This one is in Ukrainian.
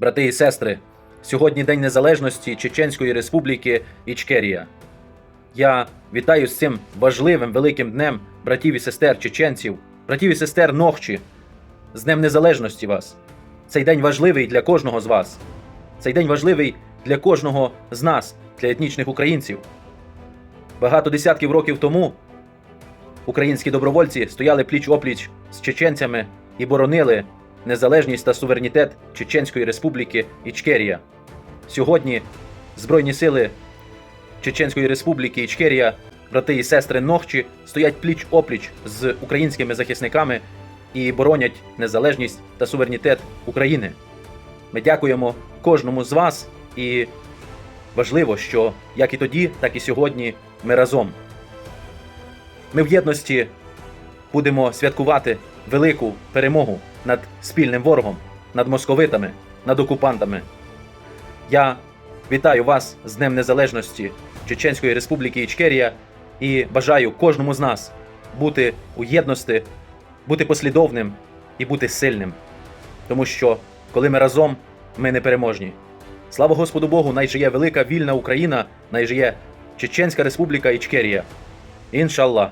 Брати і сестри, сьогодні День Незалежності Чеченської Республіки Ічкерія. Я вітаю з цим важливим великим днем братів і сестер чеченців, братів і сестер Нохчі, з Днем Незалежності вас. Цей день важливий для кожного з вас. Цей день важливий для кожного з нас, для етнічних українців. Багато десятків років тому українські добровольці стояли пліч опліч з чеченцями і боронили незалежність та суверенітет Чеченської Республіки Ічкерія. Сьогодні Збройні сили Чеченської Республіки Ічкерія, брати і сестри Нохчі, стоять пліч опліч з українськими захисниками і боронять незалежність та суверенітет України. Ми дякуємо кожному з вас і важливо, що як і тоді, так і сьогодні ми разом. Ми в єдності будемо святкувати велику перемогу над спільним ворогом, над московитами, над окупантами. Я вітаю вас з Днем Незалежності Чеченської Республіки Ічкерія і бажаю кожному з нас бути у єдності, бути послідовним і бути сильним. Тому що коли ми разом, ми непереможні. Слава Господу Богу, най жиє велика вільна Україна, най жиє Чеченська Республіка Ічкерія. Іншаллах.